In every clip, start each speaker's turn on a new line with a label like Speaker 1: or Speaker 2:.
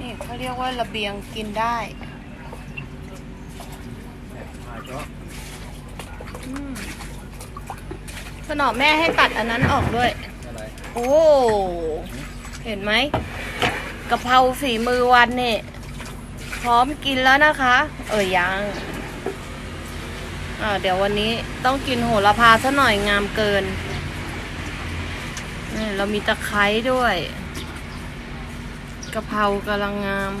Speaker 1: นี่เขาเรียกว่าระเบียงกินได้
Speaker 2: มาเจาะ
Speaker 1: อืมสนอแม่ให้ตัดอันนั้นออกด้วย
Speaker 2: อะไร
Speaker 1: โอ้ เห็นไหมกะเพราฝีมือวันนี่พร้อมกินแล้วนะคะ เออยังอ่าเดี๋ยววันนี้ต้องกินโหระพาซะหน่อยงามเกินนี่เรามีตะไคร้ด้วย กะเพรากำลังงาม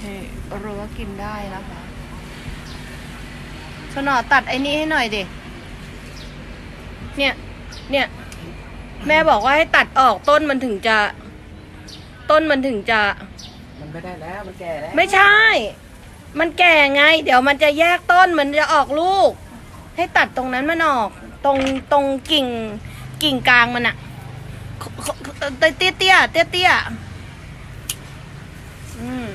Speaker 1: เฮ้ยรู้ว่ากินได้นะคะสนอตัดไอ้นี่ให้หน่อยดิเนี่ย เนี่ย แม่บอกว่าให้ตัดออกต้นมันถึงจะ ต้นมันถึงจะ
Speaker 2: มันไม่ได้แล้ว มันแก่แล้ว
Speaker 1: ไม่ใช่ มันแก่ไง เดี๋ยวมันจะแยกต้นมันจะออกลูก ให้ตัดตรงนั้นมันออก ตรงตรงกิ่ง กิ่งกลางมันอะเตี้ยเตี้ยเตี้ยเตี้ยอืม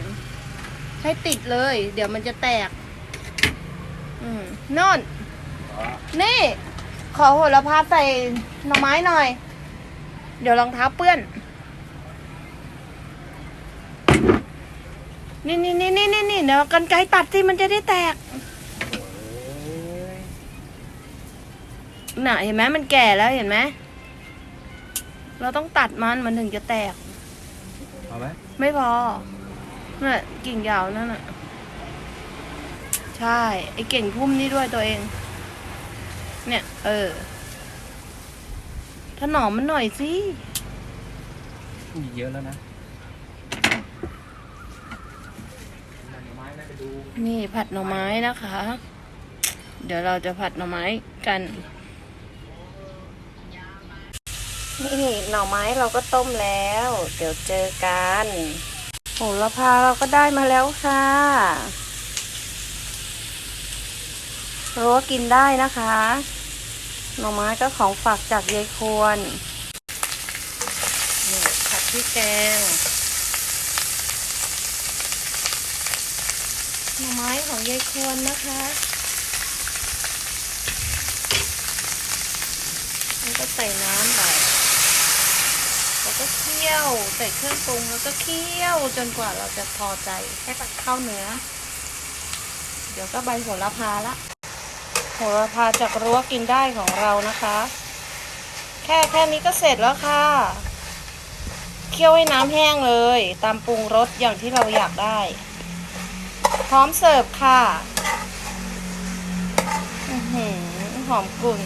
Speaker 1: ให้ติดเลย เดี๋ยวมันจะแตก อืมน่นนี่ ขอโหระพาใส่หน่อไม้หน่อย เดี๋ยวรองเท้าเปื้อน นี่นี่นี่นี่นี่นี่เดี๋ยวกันไกตัดสิมันจะได้แตก
Speaker 2: โอ้ย
Speaker 1: น่ะเห็นไหมมันแก่แล้วเห็นไหม เราต้องตัดมันมันถึงจะแตก
Speaker 2: เอาไหม
Speaker 1: ไม่พอน่ะกิ่งยาวนั่นน่ะ ใช่ ไอ้เก่งพุ่มนี่ด้วยตัวเอง เนี่ย เออถนอมมันหน่อยสิ
Speaker 2: มีเยอะแล้วนะมันไม้น่าจะดู
Speaker 1: นี่ผัดหน่อไม้นะคะ เดี๋ยวเราจะผัดหน่อไม้กัน นี่หน่อไม้เราก็ต้มแล้ว เดี๋ยวเจอกันโหระพาเราก็ได้มาแล้วค่ะรู้ว่ากินได้นะคะ หน่อไม้ก็ของฝากจากยายควรนี่ผัดพริกแกง หน่อไม้ของยายควรนะคะแล้วก็ใส่น้ำไป ก็เคี่ยวใส่เครื่องปรุงแล้วก็เคี่ยวจนกว่าเราจะพอใจให้ตักเข้าวเนื้อ เดี๋ยวก็ใบโหระพาละ โหระพาจากรั้วกินได้ของเรานะคะ แค่แค่นี้ก็เสร็จแล้วค่ะ เคี่ยวให้น้ำแห้งเลย ตามปรุงรสอย่างที่เราอยากได้ พร้อมเสิร์ฟค่ะอือหือหอมกลุ่น